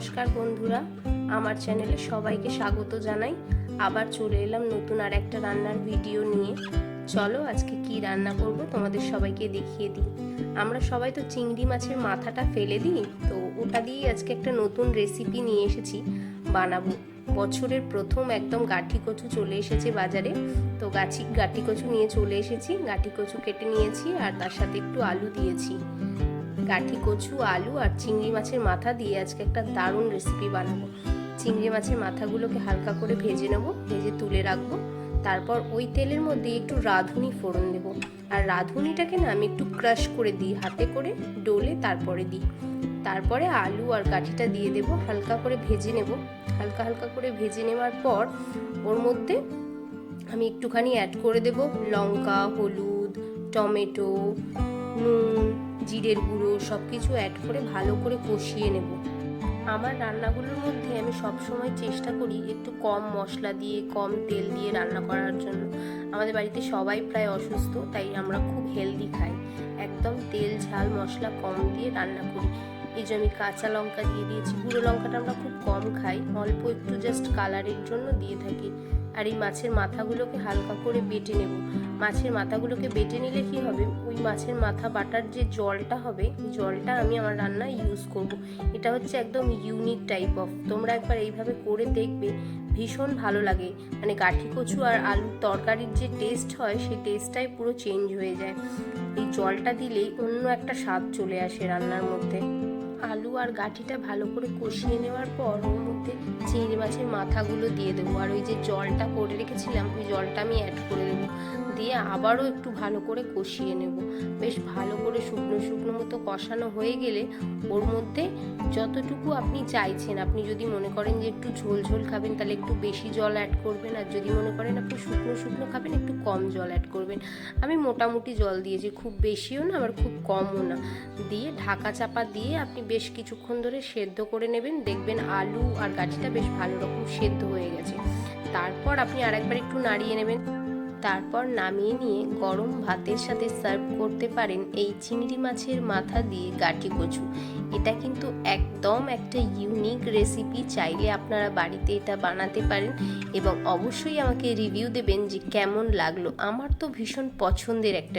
নমস্কার বন্ধুরা, আমার চ্যানেলে সবাইকে স্বাগত জানাই। আবার চলে এলাম নতুন আর একটা রান্নার ভিডিও নিয়ে। চলো আজকে কি রান্না করব তোমাদের সবাইকে দেখিয়ে দিই। আমরা সবাই তো চিংড়ি মাছের মাথাটা ফেলে দিই, তো ওটা দিয়েই আজকে একটা নতুন রেসিপি নিয়ে এসেছি বানাবো। বছরের প্রথম একদম গাঠি কচু চলে এসেছে বাজারে, তো গাছি, গাঠি কচু নিয়ে চলে এসেছি। গাঠি কচু কেটে নিয়েছি আর তার সাথে একটু আলু দিয়েছি। গাঠি কচু, আলু আর চিংড়ি মাছের মাথা দিয়ে আজকে একটা দারুণ রেসিপি বানাবো। চিংড়ি মাছের মাথাগুলোকে হালকা করে ভেজে নেব, ভেজে তুলে রাখব। তারপর ওই তেলের মধ্যে একটু রাঁধুনি ফোড়ন দেব। আর রাঁধুনিটাকে না আমি একটু ক্রাশ করে দিই, হাতে করে ডোলে তারপরে দিই। তারপরে আলু আর গাঠিটা দিয়ে দেব, হালকা করে ভেজে নেব। হালকা হালকা করে ভেজে নেওয়ার পর ওর মধ্যে আমি একটুখানি অ্যাড করে দেব লঙ্কা, হলুদ, টমেটো, নুন জিরের গুঁড়ো সব কিছু অ্যাড করে ভালো করে কষিয়ে নেব। আমার রান্নাগুলোর মধ্যে আমি সবসময় চেষ্টা করি একটু কম মশলা দিয়ে, কম তেল দিয়ে রান্না করার জন্য। আমাদের বাড়িতে সবাই প্রায় অসুস্থ, তাই আমরা খুব হেলদি খাই। একদম তেল, ঝাল, মশলা কম দিয়ে রান্না করি। এই যে আমি কাঁচা লঙ্কা দিয়ে দিয়েছি, গুঁড়ো লঙ্কাটা আমরা খুব কম খাই, অল্প একটু জাস্ট কালারের জন্য দিয়ে থাকি। আর এই মাছের মাথাগুলোকে হালকা করে বেটে নেব। মাছের মাথাগুলোকে বেটে নিলে কি হবে? ওই মাছের মাথা বাটার যে জলটা হবে জলটা আমি আমার রান্নায় ইউজ করব। এটা হচ্ছে একদম ইউনিক টাইপ অফ তোমরা একবার এইভাবে করে দেখবে, ভীষণ ভালো লাগে। মানে কাঠি কচু আর আলুর তরকারির যে টেস্ট হয়, সেই টেস্টটাই পুরো চেঞ্জ হয়ে যায়। এই জলটা দিলেই অন্য একটা স্বাদ চলে আসে রান্নার মধ্যে। আলু আর গাঠিটা ভালো করে কষিয়ে নেওয়ার পর ওর মধ্যে চিংড়ি মাছের মাথাগুলো দিয়ে দেবো। আর ওই যে জলটা করে রেখেছিলাম, ওই জলটা আমি অ্যাড করে দেবো। দিয়ে আবারও একটু ভালো করে কষিয়ে নেব। বেশ ভালো করে শুকনো শুকনো মতো কষানো হয়ে গেলে ওর মধ্যে যতটুকু আপনি চাইছেন, আপনি যদি মনে করেন যে একটু ঝোল ঝোল খাবেন, তাহলে একটু বেশি জল অ্যাড করবেন। আর যদি মনে করেন আপনি শুকনো শুকনো খাবেন, একটু কম জল অ্যাড করবেন। আমি মোটামুটি জল দিয়েছি, খুব বেশিও না, আবার খুব কমও না। দিয়ে ঢাকা চাপা দিয়ে আপনি বেশ কিছুক্ষণ ধরে সেদ্ধ করে নেবেন। দেখবেন আলু আর গাছিটা বেশ ভালো রকম সেদ্ধ হয়ে গেছে। তারপর আপনি আরেকবার একটু নাড়িয়ে নেবেন। তারপর নামিয়ে নিয়ে গরম ভাতের সাথে সার্ভ করতে পারেন এই চিংড়ি মাছের মাথা দিয়ে গাঠি কচু। এটা কিন্তু একদম একটা ইউনিক রেসিপি। চাইলে আপনারা বাড়িতে এটা বানাতে পারেন এবং অবশ্যই আমাকে রিভিউ দেবেন যে কেমন লাগল। আমার তো ভীষণ পছন্দের একটা